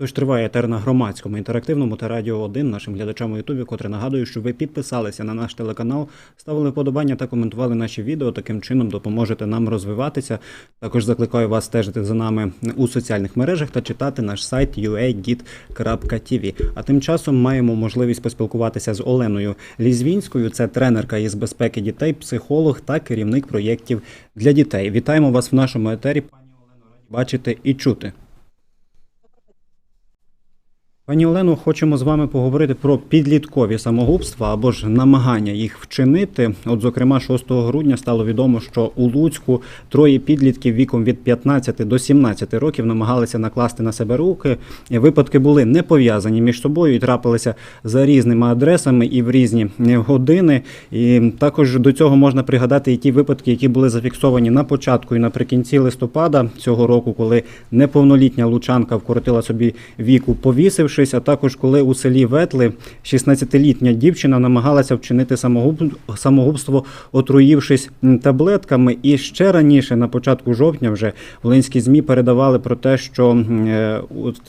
Тож триває етер на громадському інтерактивному та радіо 1 нашим глядачам у Ютубі, котре нагадую, що ви підписалися на наш телеканал, ставили вподобання та коментували наші відео. Таким чином допоможете нам розвиватися. Також закликаю вас стежити за нами у соціальних мережах та читати наш сайт uagit.tv. А тим часом маємо можливість поспілкуватися з Оленою Лізвінською. Це тренерка із безпеки дітей, психолог та керівник проєктів для дітей. Вітаємо вас в нашому етері. Пані Олено, раді бачити і чути. Пані Олено, хочемо з вами поговорити про підліткові самогубства або ж намагання їх вчинити. От, зокрема, 6 грудня стало відомо, що у Луцьку троє підлітків віком від 15 до 17 років намагалися накласти на себе руки. Випадки були не пов'язані між собою і трапилися за різними адресами і в різні години. І також до цього можна пригадати і ті випадки, які були зафіксовані на початку і наприкінці листопада цього року, коли неповнолітня лучанка вкоротила собі віку, повісившись, а також коли у селі Ветли 16-літня дівчина намагалася вчинити самогуб- самогубство, отруївшись таблетками. І ще раніше, на початку жовтня, вже волинські змі передавали про те, що е,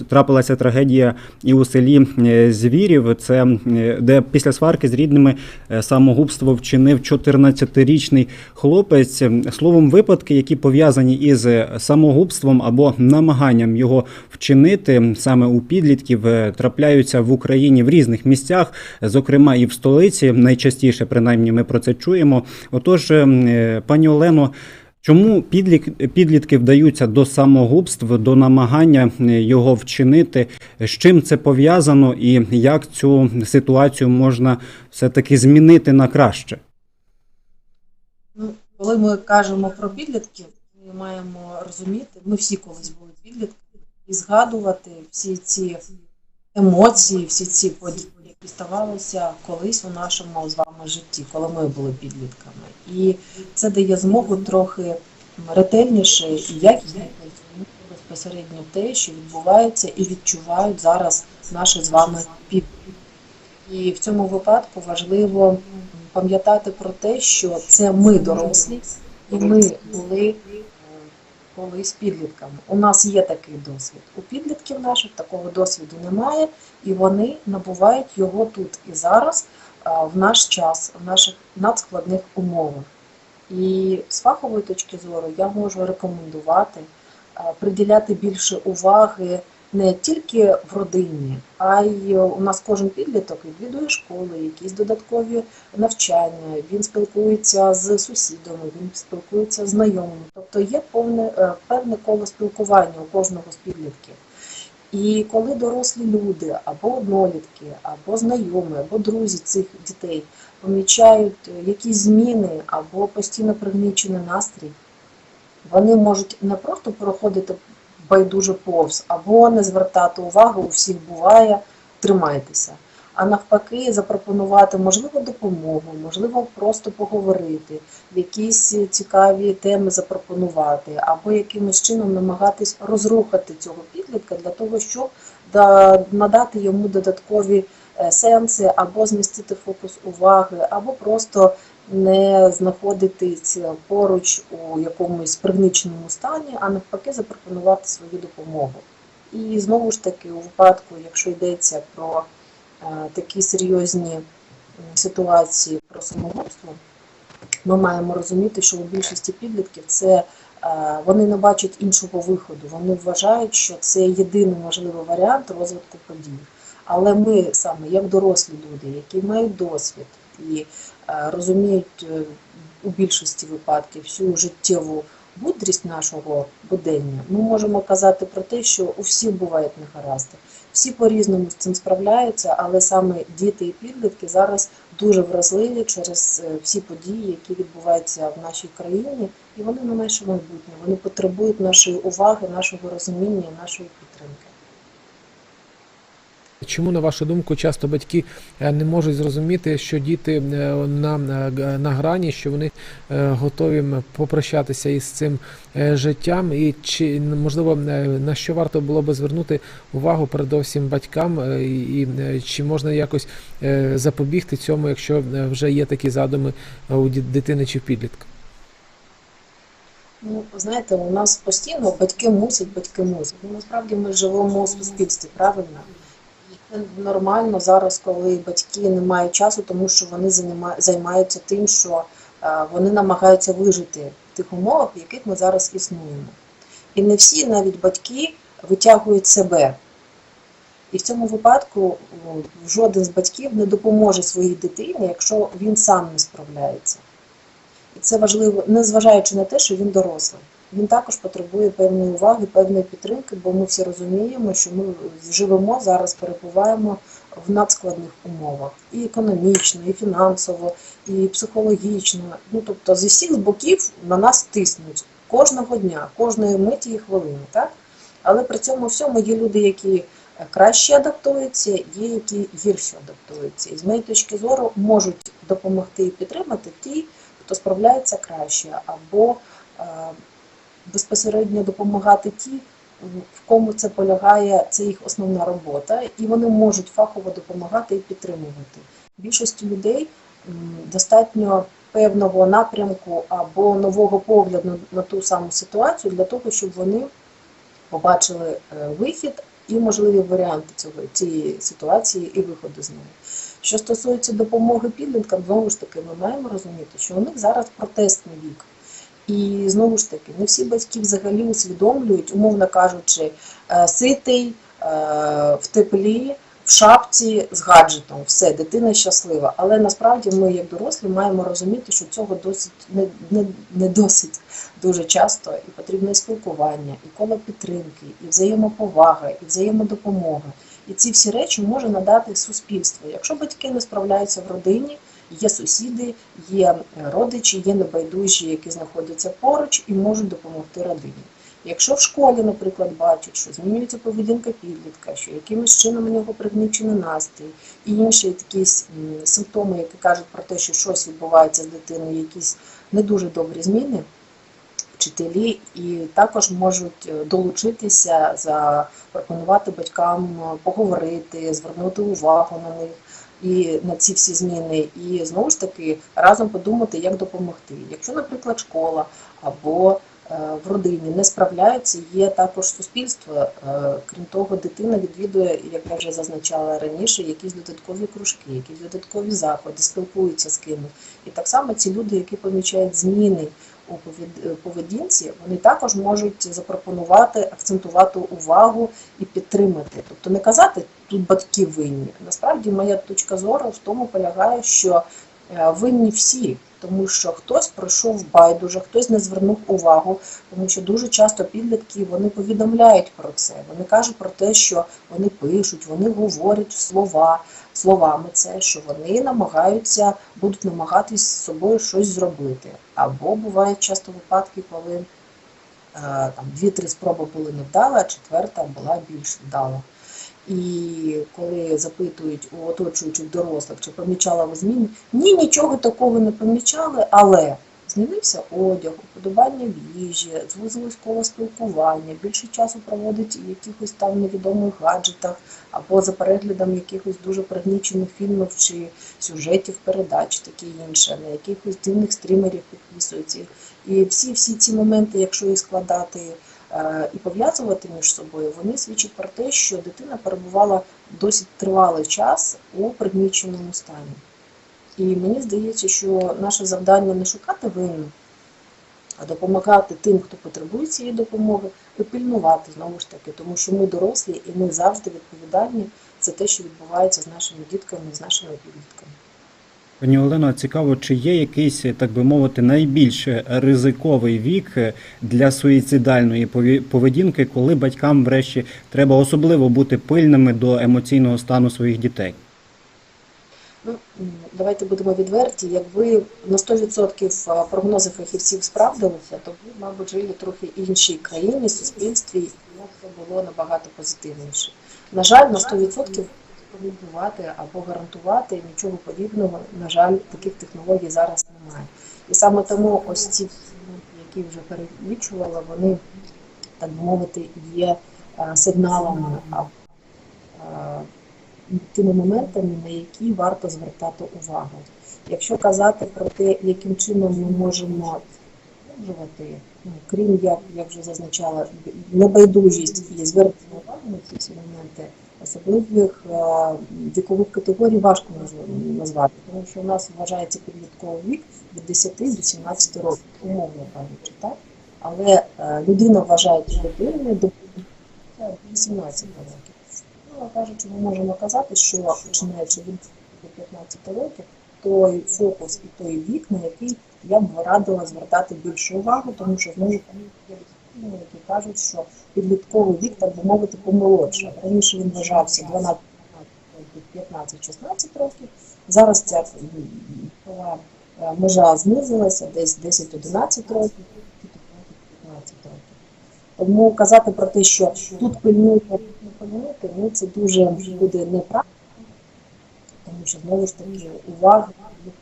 трапилася трагедія і у селі е, Звірів, це е, де після сварки з рідними самогубство вчинив 14-річний хлопець. Словом, випадки, які пов'язані із самогубством або намаганням його вчинити саме у підлітків, трапляються в Україні в різних місцях, зокрема і в столиці. Найчастіше, принаймні, ми про це чуємо. Отож, е, пані Олено. Чому підлітки вдаються до самогубств, до намагання е, його вчинити? З чим це пов'язано, і як цю ситуацію можна все-таки змінити на краще? Ну, коли ми кажемо про підлітків, ми маємо розуміти, ми всі колись були підлітками, і згадувати всі ці емоції, всі ці події, ставалися колись у нашому з вами житті, коли ми були підлітками. І це дає змогу трохи ретельніше і якісніше безпосередньо те, що відбувається і відчувають зараз наші з вами підлітки. І в цьому випадку важливо пам'ятати про те, що це ми дорослі, і ми були е, з підлітками. У нас є такий досвід. У підлітків наших такого досвіду немає, і вони набувають його тут і зараз, в наш час, в наших надскладних умовах. І з фахової точки зору я можу рекомендувати приділяти більше уваги не тільки в родині, а й у нас кожен підліток відвідує школи, якісь додаткові навчання, він спілкується з сусідами, він спілкується з знайомими. Тобто є повне, е, певне коло спілкування у кожного з підлітків. І коли дорослі люди або однолітки, або знайомі, або друзі цих дітей помічають е, якісь зміни або постійно пригнічений настрій, вони можуть не просто проходити байдуже повз, або не звертати увагу, у всіх буває, тримайтеся. А навпаки, запропонувати можливо допомогу, можливо, просто поговорити, якісь цікаві теми запропонувати, або якимось чином намагатись розрухати цього підлітка для того, щоб надати йому додаткові сенси, або змістити фокус уваги, або просто не знаходитись поруч у якомусь пригніченому стані, а навпаки запропонувати свою допомогу. І знову ж таки, у випадку, якщо йдеться про е, такі серйозні ситуації про самогубство, ми маємо розуміти, що у більшості підлітків це е, вони не бачать іншого виходу. Вони вважають, що це єдиний можливий варіант розвитку подій. Але ми саме як дорослі люди, які мають досвід і е, розуміють е, у більшості випадків всю життєву мудрість нашого будення, ми можемо казати про те, що у всіх бувають негаразди. Всі по-різному з цим справляються, але саме діти і підлітки зараз дуже вразливі через е, всі події, які відбуваються в нашій країні, і вони на наше майбутнє. Вони потребують нашої уваги, нашого розуміння, нашої підтримки. Чому, на вашу думку, часто батьки е, не можуть зрозуміти, що діти е, на, на, на грані, що вони е, готові попрощатися із цим е, життям, і чи можливо е, на що варто було би звернути увагу передовсім батькам, е, і е, чи можна якось е, запобігти цьому, якщо е, вже є такі задуми е, у дитини чи підлітка? Ну, знаєте, у нас постійно батьки мусять, батьки мусять. Ну, насправді ми живемо у суспільстві, правильно? Нормально зараз, коли батьки не мають часу, тому що вони займаються тим, що е, вони намагаються вижити в тих умовах, в яких ми зараз існуємо. І не всі, навіть батьки, витягують себе. І в цьому випадку жоден з батьків не допоможе своїй дитині, якщо він сам не справляється. І це важливо, незважаючи на те, що він дорослий. Він також потребує певної уваги, певної підтримки, бо ми всі розуміємо, що ми живемо зараз, перебуваємо в надскладних умовах і економічно, і фінансово, і психологічно. Ну тобто зі всіх боків на нас тиснуть кожного дня, кожної миті і хвилини, так? Але при цьому всьому є люди, які краще адаптуються, є які гірше адаптуються. І з моєї точки зору можуть допомогти і підтримати ті, хто справляється краще, або е, безпосередньо допомагати ті, в кому це полягає, це їх основна робота, і вони можуть фахово допомагати і підтримувати. Більшості людей достатньо певного напрямку або нового погляду на, ту саму ситуацію для того, щоб вони побачили е, вихід і можливі варіанти цього цієї ситуації і виходу з неї. Що стосується допомоги підліткам, знову ж таки, ми маємо розуміти, що у них зараз протестний вік. І знову ж таки, не всі батьки взагалі усвідомлюють, умовно кажучи, е, ситий, е, в теплі, в шапці з гаджетом, все, дитина щаслива. Але насправді ми, як дорослі, маємо розуміти, що цього досить не, не, не досить дуже часто, і потрібне спілкування, і коло підтримки, і взаємоповага, і взаємодопомога. І ці всі речі може надати суспільство. Якщо батьки не справляються в родині, є сусіди, є родичі, є небайдужі, які знаходяться поруч і можуть допомогти родині. Якщо в школі, наприклад, бачать, що змінюється поведінка підлітка, що якимось чином у нього пригнічений настрій, і інші якісь симптоми, які кажуть про те, що щось відбувається з дитиною, якісь не дуже добрі зміни, вчителі і також можуть е, долучитися, запропонувати батькам е, поговорити, звернути увагу на них і на ці всі зміни, і знову ж таки разом подумати, як допомогти. Якщо, наприклад, школа або е, в родині не справляються, є також суспільство. Е, Крім того, дитина відвідує, як я вже зазначала раніше, якісь додаткові кружки, якісь додаткові заходи, спілкуються з кимось. І так само ці люди, які помічають зміни у поведінці, вони також можуть запропонувати, акцентувати увагу і підтримати. Тобто не казати тут батьки винні. Насправді моя точка зору в тому полягає, що е, винні всі, тому що хтось пройшов байдуже, хтось не звернув увагу, тому що дуже часто підлітки вони повідомляють про це. Вони кажуть про те, що вони пишуть, вони говорять слова словами це, що вони намагаються, будуть намагатись з собою щось зробити. Або бувають часто випадки, коли е, дві-три спроби були невдалі, а четверта була більш вдала. І коли запитують у оточуючих дорослих, чи помічала ви зміни, ні, нічого такого не помічали, але змінився одяг, уподобання в їжі, звузилось коло спілкування, більше часу проводить якихось там невідомих гаджетах або за переглядом якихось дуже пригнічених фільмів чи сюжетів передач, таке інше, на якихось дивних стрімерів підписується. І всі всі ці моменти, якщо їх складати і пов'язувати між собою, вони свідчать про те, що дитина перебувала досить тривалий час у пригніченому стані. І мені здається, що наше завдання не шукати винних, а допомагати тим, хто потребує цієї допомоги, і пильнувати знову ж таки, тому що ми дорослі і ми завжди відповідальні за те, що відбувається з нашими дітками, з нашими підлітками. Пані Олено, цікаво, чи є якийсь, так би мовити, найбільш ризиковий вік для суїцидальної поведінки, коли батькам, врешті, треба особливо бути пильними до емоційного стану своїх дітей? Ну, давайте будемо відверті. Якби на 100% прогнози фахівців справдилися, то ви, мабуть, жили трохи іншій країні, суспільстві, і все було набагато позитивніше. На жаль, на 100% прогнозувати або гарантувати нічого подібного, на жаль, таких технологій зараз немає. І саме тому ось ці які вже перелічувала, вони, так би мовити, є е, сигналами е, тими моментами, на які варто звертати увагу. Якщо казати про те, яким чином ми можемо продовжувати, ну, крім як, як вже зазначала, небайдужість і звернення уваги на ці моменти, особливих е, вікових категорій важко наз- назвати, тому що у нас вважається підлітковий вік від 10 до 17 років, умовно кажучи, так? Але е, людина вважає дитиною до 18 років. Ну, кажучи, ми можемо казати, що починаючи від 15 років, той фокус і той вік, на який я б радила звертати більшу увагу, тому що знову дослідження, які кажуть, що підлітковий вік, так би мовити, помолодше. Раніше він вважався 12 15-16 років. Зараз ця е, межа знизилася десь 10-11 років, 15 років. Тому казати про те, що тут пильнують, не пильнуйте, ну це дуже буде неправильно. Тому що знову ж таки увага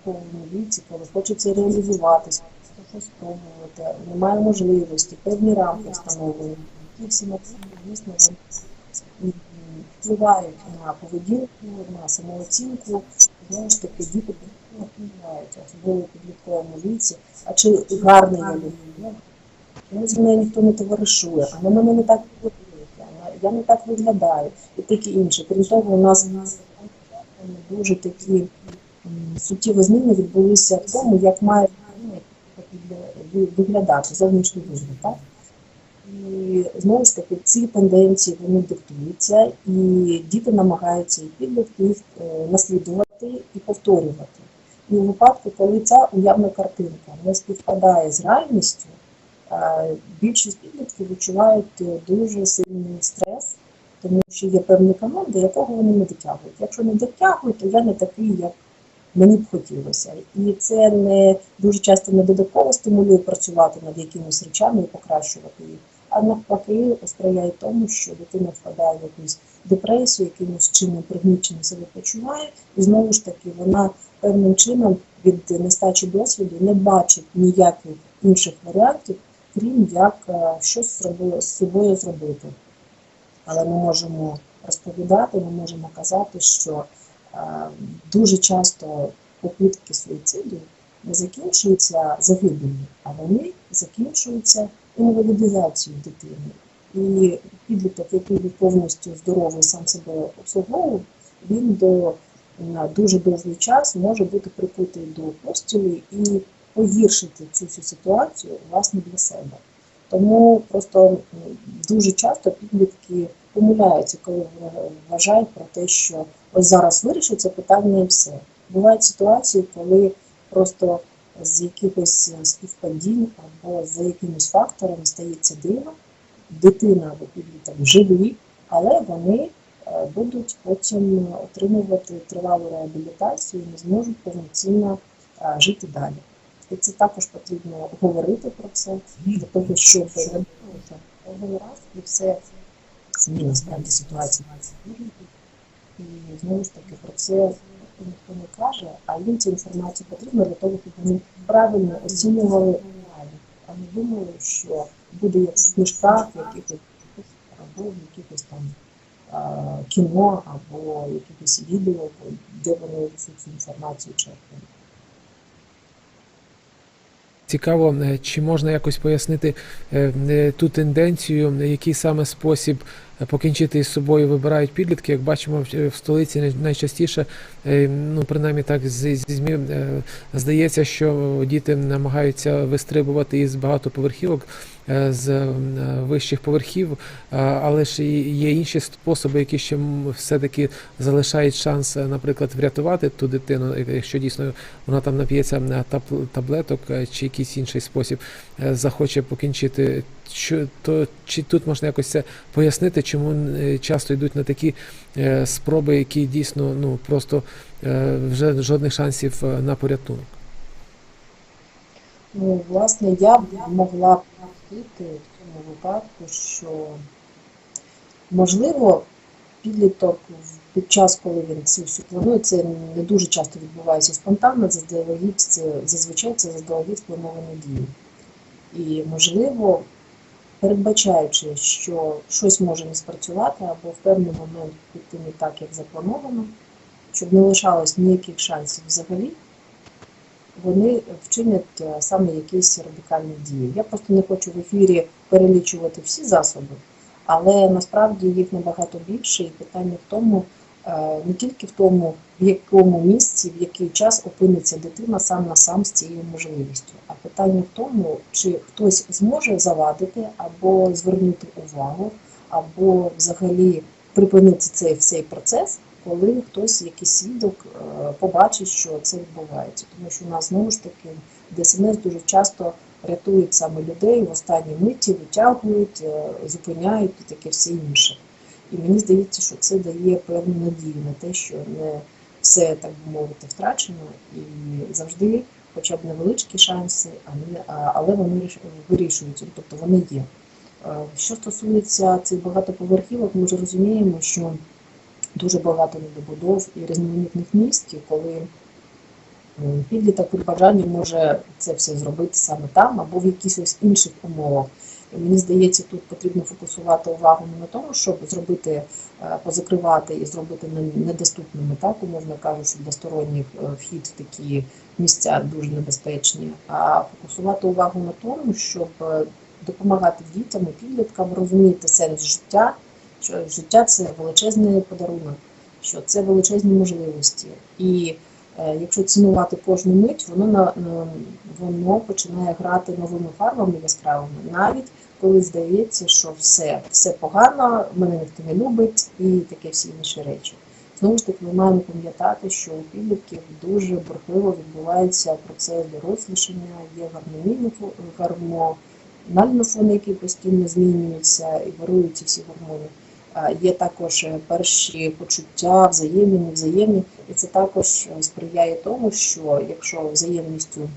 в віці, коли хочеться реалізуватися, щось спробувати, немає можливості, певні рамки встановлені. Ті всі дійсно, вони впливають на поведінку, на самооцінку. Знову ж таки, діти впливають, особливо підлітковому віці. А чи гарний я людина? Ну, зі мною ніхто не товаришує, а на мене не так подивиться, я не так виглядаю і таке інше. Крім того, у нас дуже такі суттєві зміни відбулися в тому, як має виглядати зовнішній вигляд. Так? І знову ж таки ці тенденції вони диктуються, і діти намагаються і підлітки їх е, наслідувати і повторювати. І у випадку, коли ця уявна картинка не співпадає з реальністю, е, більшість підлітків відчувають дуже сильний стрес, тому що є певний канон, до якого вони не дотягують. Якщо не дотягують, то я не такий, як мені б хотілося. І це не дуже часто не додатково стимулює працювати над якимись речами і покращувати їх, а навпаки сприяє тому, що дитина впадає в якусь депресію, якимось чином пригніченим себе почуває, і знову ж таки вона певним чином від нестачі досвіду не бачить ніяких інших варіантів, крім як е, щось з собою зробити. Але ми можемо розповідати, ми можемо казати, що дуже часто попитки суїциду не закінчуються загибелью, а вони закінчуються інвалідизацією дитини. І підліток, який був повністю здоровий, сам себе обслуговував, він до на дуже довгий час може бути прикутий до постілі і погіршити цю всю ситуацію власне для себе. Тому просто дуже часто підлітки помиляються, коли вважають про те, що ось зараз вирішиться питання і все. Бувають ситуації, коли просто з якихось співпадінь або за якимось фактором стається диво, дитина або підліток живі, але вони е, будуть потім отримувати тривалу реабілітацію і не зможуть повноцінно е, жити далі. І це також потрібно говорити про це, для того, щоб робити один раз і все зміна справді ситуації. І знову ж таки про це ніхто не каже, а їм цю інформацію потрібна для того, щоб вони правильно оцінювали а не думали, що буде як в книжках, якихось або в якихось там кіно або якихось відео, де вони цю інформацію черпають. Цікаво, е, чи можна якось пояснити е, е, ту тенденцію, який саме спосіб покінчити із собою вибирають підлітки. Як бачимо, в- в столиці най- найчастіше, е, ну принаймні так зі ЗМІ е, здається, що діти намагаються вистрибувати із багатоповерхівок е, з е, вищих поверхів, але ж є інші способи, які ще все-таки залишають шанс, е, наприклад, врятувати ту дитину, е, якщо дійсно вона там нап'ється е, таб- таблеток е, чи якийсь інший спосіб е, захоче покінчити. То чи тут можна якось це пояснити, чому е, часто йдуть на такі е, спроби, які дійсно ну просто е, вже жодних шансів на порятунок? Ну, власне, я б могла б в цьому випадку, що можливо підліток під час, коли він цю всю планує, це не дуже часто відбувається спонтанно, заздалегідь це зазвичай це заздалегідь сплановані дії. І можливо, передбачаючи, що щось може не спрацювати або в певний момент піти не так, як заплановано, щоб не лишалось ніяких шансів взагалі, вони вчинять е, саме якісь радикальні дії. Я просто не хочу в ефірі перелічувати всі засоби, але насправді їх набагато більше, і питання в тому, не тільки в тому, в якому місці, в який час опиниться дитина сам на сам з цією можливістю. А питання в тому, чи хтось зможе завадити або звернути увагу, або взагалі припинити цей цей процес, коли хтось, якийсь свідок, е, побачить, що це відбувається. Тому що у нас знову ж таки ДСНС дуже часто рятують саме людей в останній миті, витягують, е, зупиняють і таке все інше. І мені здається, що це дає певну надію на те, що не все, так би мовити, втрачено, і завжди хоча б невеличкі шанси, але, вони вирішуються, тобто вони є. Е, Що стосується цих багатоповерхівок, ми вже розуміємо, що дуже багато недобудов і різноманітних місць, коли м, підліток при бажанні може це все зробити саме там або в якихось інших умовах. Мені здається, тут потрібно фокусувати увагу не на тому, щоб зробити, е, позакривати і зробити недоступними, так, умовно кажучи, для сторонніх е, вхід в такі місця дуже небезпечні, а фокусувати увагу на тому, щоб е, допомагати дітям і підліткам розуміти сенс життя, що життя це величезний подарунок, що це величезні можливості. І якщо цінувати кожну мить, воно на воно починає грати новими фарбами яскравими, навіть коли здається, що все, все погано, мене ніхто не любить і таке всі інші речі. Знову ж таки, ми маємо пам'ятати, що у підлітків дуже бурхливо відбувається процес дорослішання, є гормональний фо- гормональний фон, який постійно змінюється і вируються всі гормони. Є також е, перші почуття, взаємні, невзаємні, і це також е, сприяє тому, що якщо взаємністю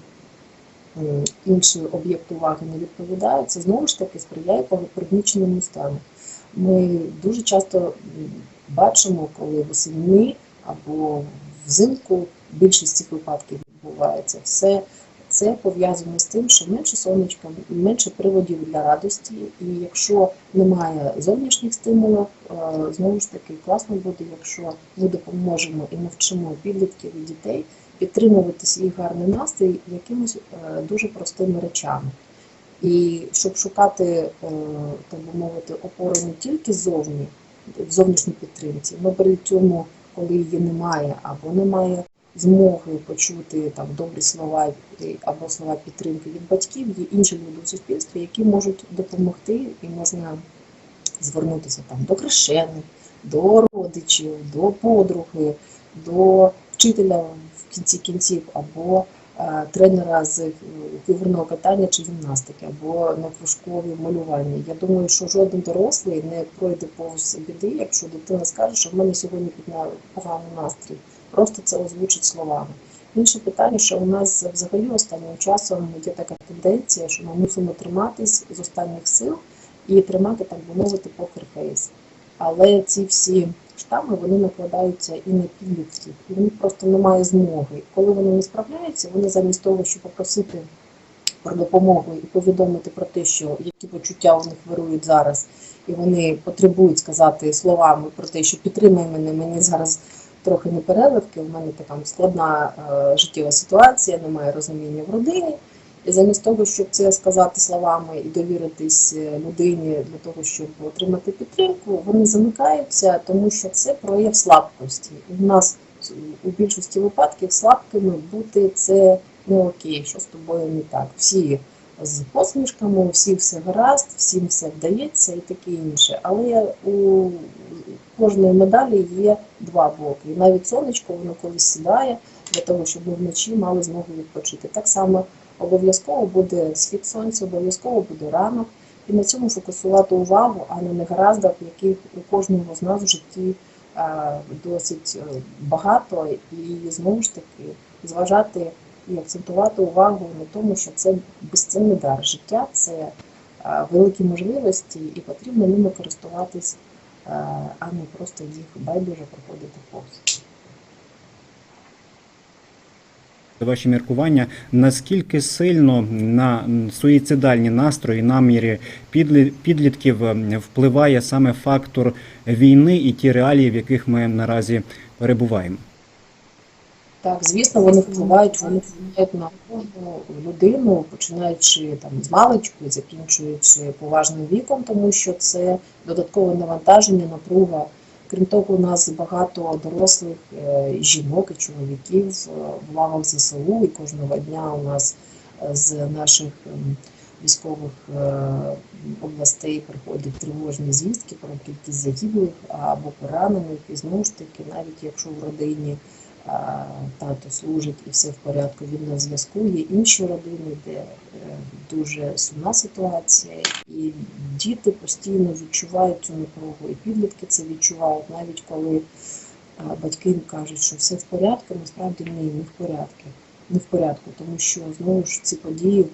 інший об'єкт уваги не відповідає, це знову ж таки сприяє пригніченому стану. Ми дуже часто бачимо, коли восени або взимку в більшості випадків відбувається все. Це пов'язано з тим, що менше сонечка, менше приводів для радості, і якщо немає зовнішніх стимулів, е, знову ж таки класно буде, якщо ми допоможемо і навчимо підлітків і дітей підтримувати свій гарний настрій якимось е, дуже простими речами. І щоб шукати, е, так би мовити, опору не тільки ззовні, в зовнішній підтримці, ми при цьому, коли її немає або немає змоги почути там добрі слова або слова підтримки від батьків, є інші люди у суспільстві, які можуть допомогти, і можна звернутися там до хрещених, до родичів, до подруги, до вчителя в кінці кінців, або е, тренера з фігурного катання чи гімнастики, або на кружкові малювання. Я думаю, що жоден дорослий не пройде повз біди, якщо дитина скаже, що в мене сьогодні поганий настрій. Просто це озвучить словами. Інше питання, що у нас взагалі останнім часом є така тенденція, що ми мусимо триматись з останніх сил і тримати, так би мовити, покерфейс. Але ці всі штами вони накладаються і на підлітків, і в них просто немає змоги. Коли вони не справляються, вони замість того, щоб попросити про допомогу і повідомити про те, що які почуття у них вирують зараз, і вони потребують сказати словами про те, що підтримай мене, мені зараз трохи не переливки, у мене така складна е, життєва ситуація, немає розуміння в родині. І замість того, щоб це сказати словами і довіритись е, людині для того, щоб отримати підтримку, вони замикаються, тому що це прояв слабкості. В нас у більшості випадків слабкими бути це не окей, що з тобою не так. Всі з посмішками, у всіх все гаразд, всім все вдається і таке інше. Але у кожної медалі є два боки. І навіть сонечко воно колись сідає для того, щоб ми вночі мали змогу відпочити. Так само обов'язково буде схід сонця, обов'язково буде ранок. І на цьому фокусувати увагу, а не на негараздах, яких у кожного з нас в житті е, досить е, багато, і знову ж таки зважати і акцентувати увагу на тому, що це безцінний дар життя, це е, великі можливості, і потрібно ними користуватись, а не просто їх байдуже проходити повз. Ваші міркування, наскільки сильно на суїцидальні настрої, наміри підлі- підлітків е, впливає саме фактор війни і ті реалії, в яких ми наразі перебуваємо? Так, звісно, вони впливають, вони впливають на кожну людину, починаючи там з маличку закінчуючи поважним віком, тому що це додаткове навантаження, напруга. Крім того, у нас багато дорослих е, жінок і чоловіків е, в лавах ЗСУ, і кожного дня у нас е, з наших ем, військових областей приходять тривожні звістки про кількість загиблих або поранених. І знову ж таки, навіть якщо в родині тато служить і все в порядку, він на зв'язку. Є інші родини, де е, дуже сумна ситуація, і діти постійно відчувають цю напругу, і підлітки це відчувають, навіть коли батьки їм кажуть, що все в порядку, насправді ні, не в порядку. Не в порядку, тому що знову ж ці події,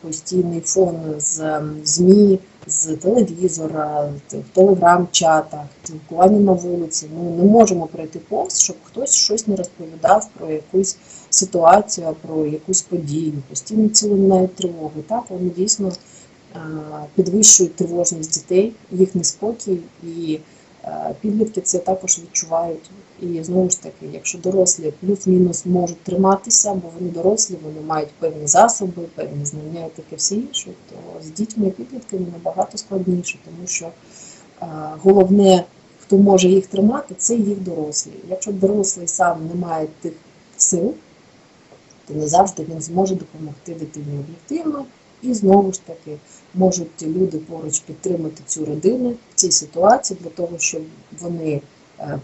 постійний фон з ЗМІ, з телевізора, в телеграм-чатах, спілкування на вулиці. Ми не можемо пройти повз, щоб хтось щось не розповідав про якусь ситуацію, про якусь подію. Постійно цілують тривоги. Так вони дійсно підвищують тривожність дітей, їх неспокій, і підлітки це також відчувають. І знову ж таки, якщо дорослі плюс-мінус можуть триматися, бо вони дорослі, вони мають певні засоби, певні знання і таке все інше, то з дітьми і підлітками набагато складніше, тому що головне, хто може їх тримати, це їх дорослі. Якщо дорослий сам не має тих сил, то не завжди він зможе допомогти дитині об'єктивно. І знову ж таки можуть люди поруч підтримати цю родину в цій ситуації для того, щоб вони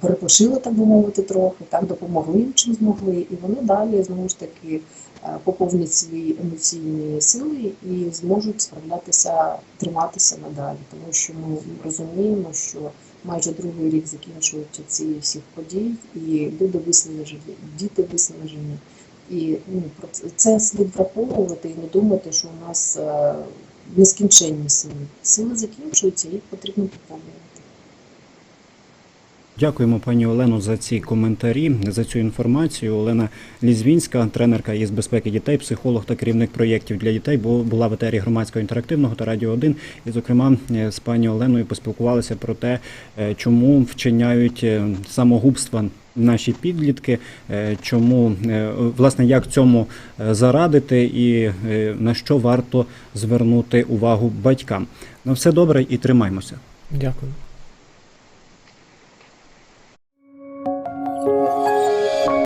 перепошили, так би мовити, трохи, так допомогли їм чим змогли, і вони далі знову ж таки е, поповнять свої емоційні сили і зможуть справлятися, триматися надалі, тому що ми розуміємо, що майже другий рік закінчуються ці всіх подій, і люди виснажені, діти виснажені. І ну, це слід враховувати і не думати, що у нас е, нескінченні сили. Сили закінчуються, їх потрібно поповнювати. Дякуємо пані Олену за ці коментарі, за цю інформацію. Олена Лізвінська, тренерка із безпеки дітей, психолог та керівник проєктів для дітей, була в етері громадського інтерактивного та радіо 1. І, зокрема, е, з пані Оленою поспілкувалися про те, е, чому вчиняють е, самогубства наші підлітки, чому власне як цьому зарадити і на що варто звернути увагу батькам. На все добре і тримаймося. Дякую.